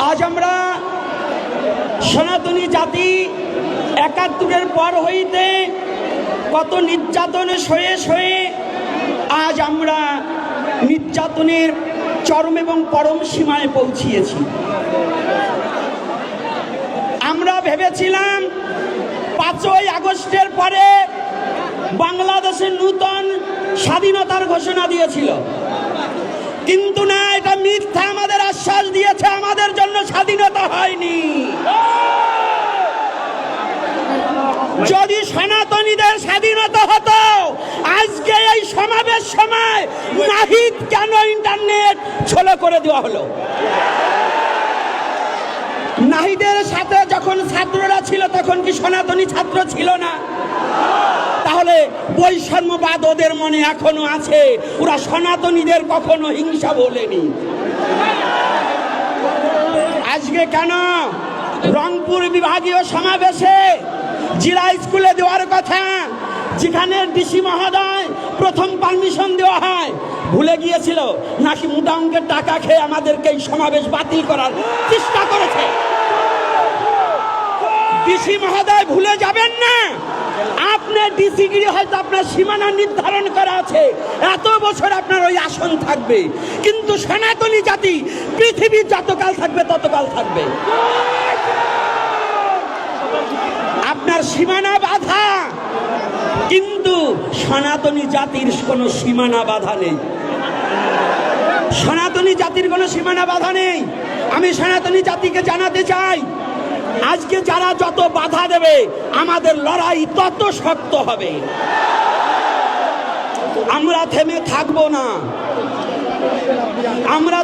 আজ আমরা সনাতনী জাতি একাত্তরের পর হইতে কত নির্যাতনে সয়ে সয়ে আজ আমরা নির্যাতনের চরম এবং পরম সীমায় পৌঁছিয়েছি। আমরা ভেবেছিলাম পাঁচই আগস্টের পরে বাংলাদেশের নূতন স্বাধীনতার ঘোষণা দিয়েছিল। হয়নি। যদি সনাতনীদের স্বাধীনতা হতো, আজকে এই সমাবেশ সময় নাহিদ কেন ইন্টারনেট ছোলো করে দেওয়া হলো? নাহিদের সাথে যখন ছাত্ররা ছিল, তখন কি সনাতনী ছাত্র ছিল না? তাহলে বৈষম্যবাদ ওদের মনে এখনও আছে। ওরা সনাতনীদের কখনো হিংসা বলেনি। আজকে কেন রংপুর বিভাগীয় সমাবেশে জেলা স্কুলে দেওয়ার কথা, যেখানে ডিসি মহোদয় প্রথম পারমিশন দেওয়া হয়, ভুলে গিয়েছিল নাকি মোটা অঙ্কের টাকা খেয়ে আমাদেরকে এই সমাবেশ বাতিল করার চেষ্টা করেছে। ডিসি মহোদয় ভুলে যাবেন না। আপনার ডিসিগিরি হয়তো আপনার সীমানা নির্ধারণ করা আছে, এত বছর আপনার ওই আসন থাকবে। কিন্তু সনাতনী জাতি, পৃথিবীর যতকাল থাকবে ততকাল থাকবে আপনার সীমানা বাধা। কিন্তু সনাতনী জাতির কোনো সীমানা বাধা নেই। সনাতনী জাতির কোনো সীমানা বাধা নেই। আমি সনাতনী জাতিকে জানাতে চাই, আজকে যারা যত বাধা দেবে, আমাদের লড়াই তত শক্ত হবে। আমরা থেমে থাকব না। আমরা